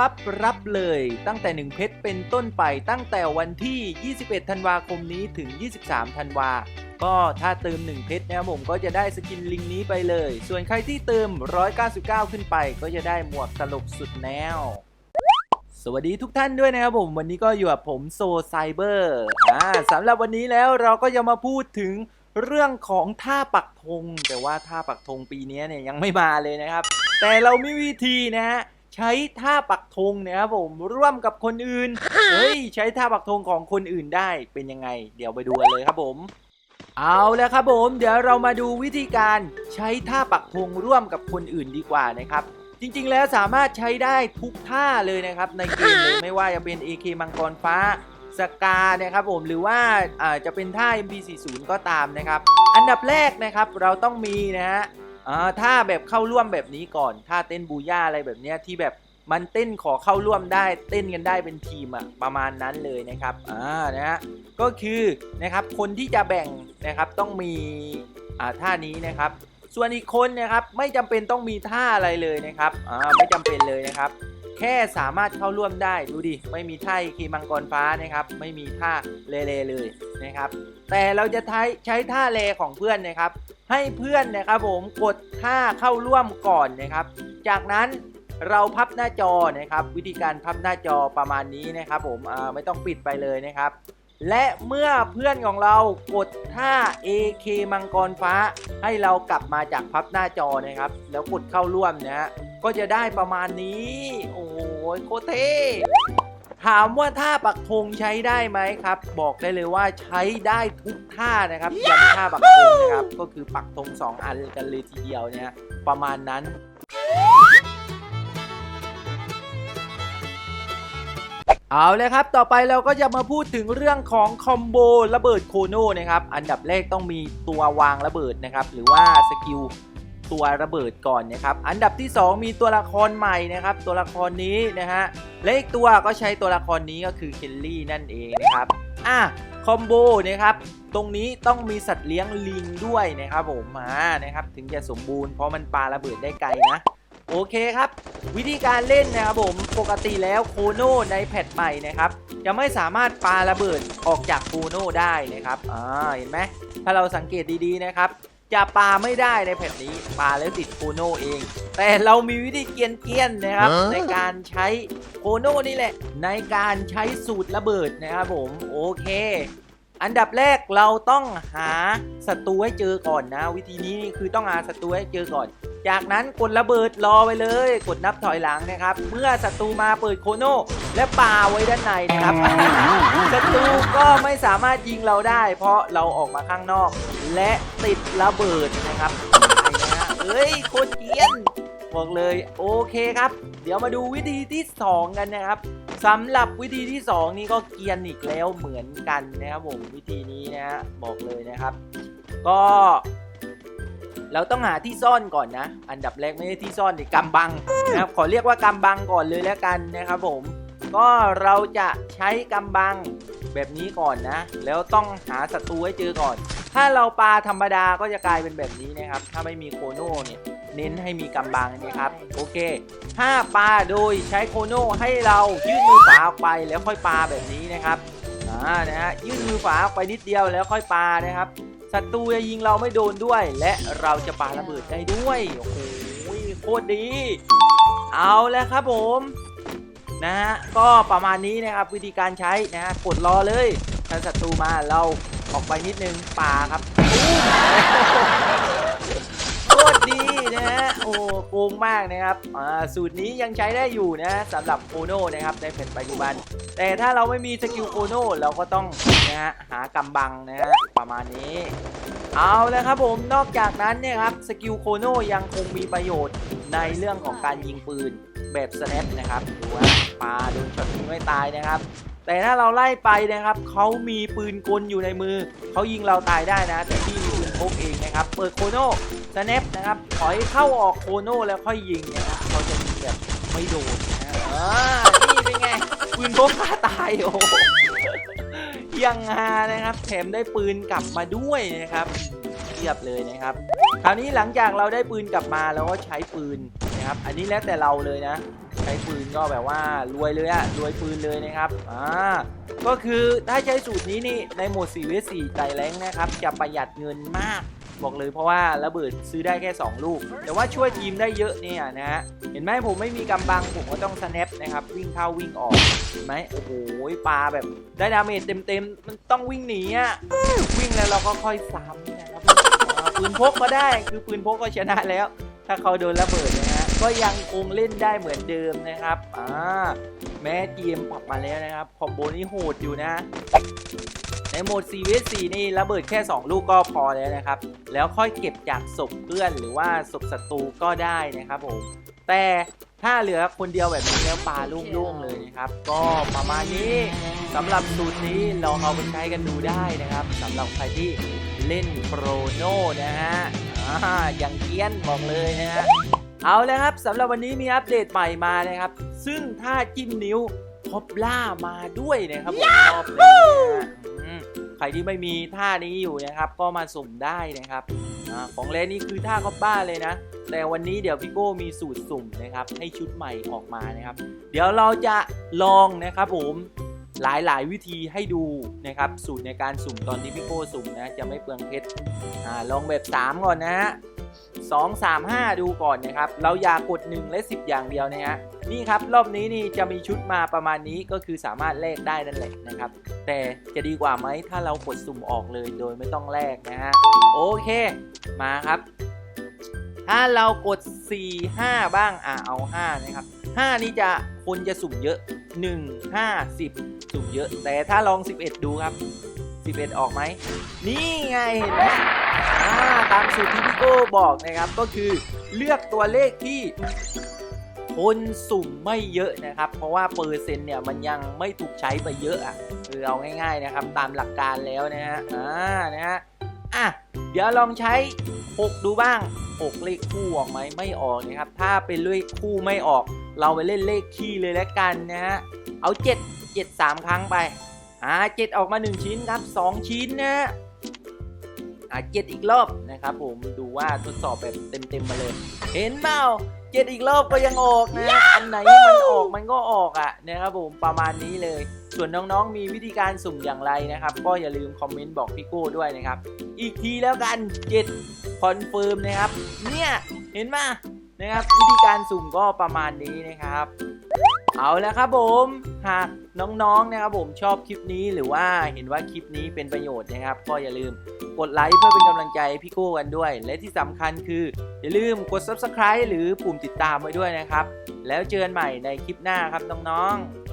ปั๊บรับเลย ตั้งแต่ 1 เพชรเป็นต้นไปตั้งแต่วันที่ 21 ธันวาคมนี้ถึง 23 ธันวา ก็ถ้าเติม 1 เพชรนะครับผมก็จะได้สกินลิงนี้ไปเลย ส่วนใครที่เติม 199 ขึ้นไป ก็จะได้หมวกตลกสุดแนวสวัสดีทุกท่านด้วยนะครับผมวันนี้ก็อยู่กับผมโซไซเบอร์อ่าสำหรับวันนี้แล้วเราก็จะมาพูดถึงเรื่องของท่าปักธงแต่ว่าท่าปักธงปีนี้เนี่ยยังไม่มาเลยนะครับ แต่เรามีวิธีนะฮะ ใช้ท่าปักธงเนะครับผมร่วมกับคนอื่น เฮ้ย ใช้ท่าปักธงของคนอื่นได้เป็นยังไง เดี๋ยวไปดูกันเลยครับผม เอาแล้วครับผม เดี๋ยวเรามาดูวิธีการใช้ท่าปักธงร่วมกับคนอื่นดีกว่านะครับ จริงๆแล้วสามารถใช้ได้ทุกท่าเลยนะครับ ในเกมเลยไม่ว่าจะเป็น AK มังกรฟ้าสกานะครับผมหรือว่าอ่าจะเป็นท่า MP40 ก็ตามนะครับ อันดับแรกนะครับเราต้องมีนะฮะ อ่าท่าแบบเข้าร่วมแบบนี้ก่อนท่าเต้นบูย่าอะไรแบบเนี้ยที่แบบมันเต้นขอเข้าร่วมได้เต้นกันได้เป็นทีมอะประมาณนั้นเลยนะครับอ่านะฮะก็คือนะครับคนที่จะแบ่งนะครับต้องมีอ่าท่านี้นะครับ ส่วนอีกคนนะครับไม่จำเป็นต้องมีท่าอะไรเลยนะครับอ่าไม่จำเป็นเลยนะครับ แค่สามารถเข้าร่วมได้ดูดิไม่มีท่าคีมังกรฟ้านะครับ ไม่มีท่าเลเลเลย นะครับ แต่เราจะใช้ใช้ท่าเลของเพื่อนนะครับ ให้เพื่อนนะครับผมกดท่าเข้าร่วมก่อนนะครับ จากนั้นเราพับหน้าจอนะครับ วิธีการพับหน้าจอประมาณนี้นะครับผมไม่ต้องปิดไปเลยนะครับ และเมื่อเพื่อนของเรากดท่า AK มังกรฟ้า ให้เรากลับมาจากพับหน้าจอนะครับ แล้วกดเข้าร่วมนะฮะก็จะได้ประมาณนี้ โอ้ยโคเท่ ถามว่าท่าปักธงใช้ได้ไหมครับ บอกได้เลยว่าใช้ได้ทุกท่านะครับยันท่าปักธงนะครับ ก็คือปักธงสองอันกันเลยทีเดียวเนี่ยประมาณนั้นเอาเลยครับ ต่อไปเราก็จะมาพูดถึงเรื่องของคอมโบระเบิดโคโนนะครับ อันดับแรกต้องมีตัววางระเบิดนะครับ หรือว่าสกิล ตัวระเบิดก่อนนะครับ อันดับที่ 2 มีตัวละครใหม่นะครับ ตัวละครนี้นะฮะและอีกตัวก็ใช้ตัวละครนี้ก็คือเคลลี่นั่นเองนะครับอะคอมโบนะครับตรงนี้ต้องมีสัตว์เลี้ยงลิงด้วยนะครับผมมานะครับถึงจะสมบูรณ์เพราะมันปาระเบิดได้ไกลนะโอเคครับ วิธีการเล่นนะครับผมปกติแล้วโคโนในแพทใหม่นะครับจะไม่สามารถปาระเบิดออกจากโคโนได้นะครับอ่าเห็นไหมถ้าเราสังเกตดีๆนะครับ จะปาไม่ได้ในแพทนี้ปาแล้วติดโคโนเอง แต่เรามีวิธีเกียนๆนะครับฮะในการใช้โคโนนี่แหละ ในการใช้สูตรระเบิดนะครับผม โอเค อันดับแรกเราต้องหาศัตรูให้เจอก่อนนะ วิธีนี้คือต้องหาศัตรูให้เจอก่อน จากนั้นกดระเบิดรอไปเลย กดนับถอยหลังนะครับ เมื่อศัตรูมาเปิดโคโนและปาไว้ด้านในนะครับศัตรูก็ไม่สามารถยิงเราได้ เพราะเราออกมาข้างนอก และติดระเบิดนะครับเฮ้ยโคตรเกียน บอกเลยโอเคครับ เดี๋ยวมาดูวิธีที่ 2 กันนะครับสำหรับวิธีที่ 2 นี่ก็เกียนอีกแล้วเหมือนกันนะครับผมวิธีนี้นะฮะบอกเลยนะครับ ก็ เราต้องหาที่ซ่อนก่อนนะ อันดับแรกไม่ใช่ที่ซ่อนดิกำบังนะครับขอเรียกว่ากำบังก่อนเลยแล้วกันนะครับผมก็เราจะใช้กำบังแบบนี้ก่อนนะ แล้วต้องหาศัตรูให้เจอก่อน ถ้าเราปลาธรรมดาก็จะกลายเป็นแบบนี้นะครับ ถ้าไม่มีโคโน่เนี่ย เน้นให้มีกำบังนะครับ โอเคถ้าปาโดยใช้โคโน่ให้เรายื่นมือฝาออกไปแล้วค่อยปลาแบบนี้นะครับอ่านะฮะยื่นมือฝาออกไปนิดเดียวแล้วค่อยปลานะครับศัตรูจะยิงเราไม่โดนด้วย และเราจะปาระเบิดได้ด้วยโอ้โหโคตรดี เอาแล้วครับผมนะฮะก็ประมาณนี้นะครับวิธีการใช้นะฮะกดรอเลยถ้าศัตรูมาเราออกไปนิดนึงปาครับ นะฮะโอ้โกงมากนะครับอ่าสูตรนี้ยังใช้ได้อยู่นะสำหรับโคโน่นะครับในแผ่นปัจจุบัน แต่ถ้าเราไม่มีสกิลโคโน่เราก็ต้องนะฮะหากำบังนะฮะประมาณนี้เอาแล้วครับผมนอกจากนั้นเนี่ยครับสกิลโคโน่ยังคงมีประโยชน์ในเรื่องของการยิงปืนแบบสแนปนะครับดูว่าปาโดนช็อตนี้ไม่ตายนะครับ แต่ถ้าเราไล่ไปนะครับเขามีปืนกลอยู่ในมือเขายิงเราตายได้นะแต่ที่มีปืนพกเองนะครับ เปิดโคโน สแนปนะครับถอยเข้าออกโคโน่แล้วค่อยยิงนะครับเขาจะยิงแบบไม่โดนนะฮะอ่านี่เป็นไงปืนพกฆ่าตายโอ้โหยังฮานะครับ แถมได้ปืนกลับมาด้วยนะครับเทียบเลยนะครับ คราวนี้หลังจากเราได้ปืนกลับมาเราก็ใช้ปืนนะครับ อันนี้แล้วแต่เราเลยนะ ใช้ปืนก็แบบว่ารวยเลยอะรวยปืนเลยนะครับอ่าก็คือถ้าใช้สูตรนี้นี่ในโหมด4 v 4ไต่แรงนะครับ จะประหยัดเงินมากบอกเลยเพราะว่าระเบิดซื้อได้แค่ 2 ลูก แต่ว่าช่วยทีมได้เยอะเนี่ยนะฮะเห็นไหมผมไม่มีกำบังผมก็ต้องสแนปนะครับ วิ่งเข้าวิ่งออก เห็นไหมโอ้โหปลาแบบได้ดาเมจเต็มๆ มันต้องวิ่งหนีอะวิ่งแล้วเราก็ค่อยซ้ำนะครับปืนพกก็ได้คือปืนพกก็ชนะแล้ว ถ้าเขาโดนระเบิดนะ ก็ยังคงเล่นได้เหมือนเดิมนะครับอ่าแม้เกมปรับมาแล้วนะครับคอมโบนี้โหดอยู่นะ ในโหมด 4 vs 4 นี่ระเบิดแค่ 2 ลูกก็พอแล้วนะครับ แล้วค่อยเก็บจากศพเพื่อนหรือว่าศพศัตรูก็ได้นะครับผมแต่ถ้าเหลือคนเดียวแบบนี้แล้วปลาโล่งๆเลยนะครับ ก็ประมาณนี้สำหรับสูตรนี้ลองเอาไปใช้กันดูได้นะครับสำหรับใครที่เล่นโปรโนนะฮะอย่างเกี้ยนบอกเลยนะฮะ เอาแล้วครับสำหรับวันนี้มีอัปเดตใหม่มานะครับ ซึ่งถ้าจิ้มนิ้วพบล่ามาด้วยนะครับผมรอบนี้นะฮะอืมใครที่ไม่มีท่านี้อยู่นะครับ ก็มาสุ่มได้นะครับอาของเลนนี่คือท่าคอปบ้าเลยนะ แต่วันนี้เดี๋ยวพี่โก้มีสูตรสุ่มนะครับ ให้ชุดใหม่ออกมานะครับ เดี๋ยวเราจะลองนะครับผมหลายๆ วิธีให้ดูนะครับ สูตรในการสุ่มตอนที่พี่โก้สุ่มนะจะไม่เปลืองเพชรอ่าลองแบบ 3 ก่อนนะฮะ 2 3 5 ดูก่อนนะครับ เราอย่ากด 1 และ 10 อย่างเดียวนะฮะนี่ครับ รอบนี้นี่จะมีชุดมาประมาณนี้ก็คือสามารถแลกได้นั่นแหละนะครับ แต่จะดีกว่าไหมถ้าเรากดสุ่มออกเลยโดยไม่ต้องแลกนะฮะโอเค มาครับ ถ้าเรากด 4 5 บ้างอะเอา 5 นะครับ 5 นี่จะคนจะสุ่มเยอะ 1 5 10 สุ่มเยอะ แต่ถ้าลอง 11 ดูครับ 11 ออกไหม นี่ไงเห็นไหมตามสูตรที่พี่โก้บอกนะครับก็คือเลือกตัวเลขที่คนสุ่มไม่เยอะนะครับ เพราะว่าเปอร์เซ็นต์เนี่ยมันยังไม่ถูกใช้ไปเยอะอะคือเอาง่าย ๆนะครับ ตามหลักการแล้วนะฮะอ่านะฮะอะเดี๋ยวลองใช้ 6 ดูบ้าง 6 เลขคู่ออกไหมไม่ออกนะครับ ถ้าเป็นเลขคู่ไม่ออก เราไปเล่นเลขคี่เลยแล้วกันนะฮะเอา 7 7 3 ครั้งไป อ่าเจ็ดออกมา 1 ชิ้นครับ 2 ชิ้นนะฮะอ่าเจ็ดอีกรอบนะครับผมดูว่าทดสอบแบบเต็มๆมาเลย เห็นเปล่าเจ็ดอีกรอบก็ยังออกนะอันไหนมันออกมันก็ออกอะนะครับผมประมาณนี้เลย ส่วนน้องๆมีวิธีการสุ่มอย่างไรนะครับ ก็อย่าลืมคอมเมนต์บอกพี่โก้ด้วยนะครับ อีกทีแล้วกัน7คอนเฟิร์มนะครับ เนี่ยเห็นไหมนะครับวิธีการสุ่มก็ประมาณนี้นะครับ เอาแล้วครับผมหากน้องๆนะครับผมชอบคลิปนี้หรือว่าเห็นว่าคลิปนี้เป็นประโยชน์นะครับ ก็อย่าลืมกดไลค์เพื่อเป็นกำลังใจพี่โก้กันด้วย และที่สำคัญคือ อย่าลืมกด subscribe หรือปุ่มติดตามไว้ด้วยนะครับ แล้วเจอกันใหม่ในคลิปหน้าครับน้องๆ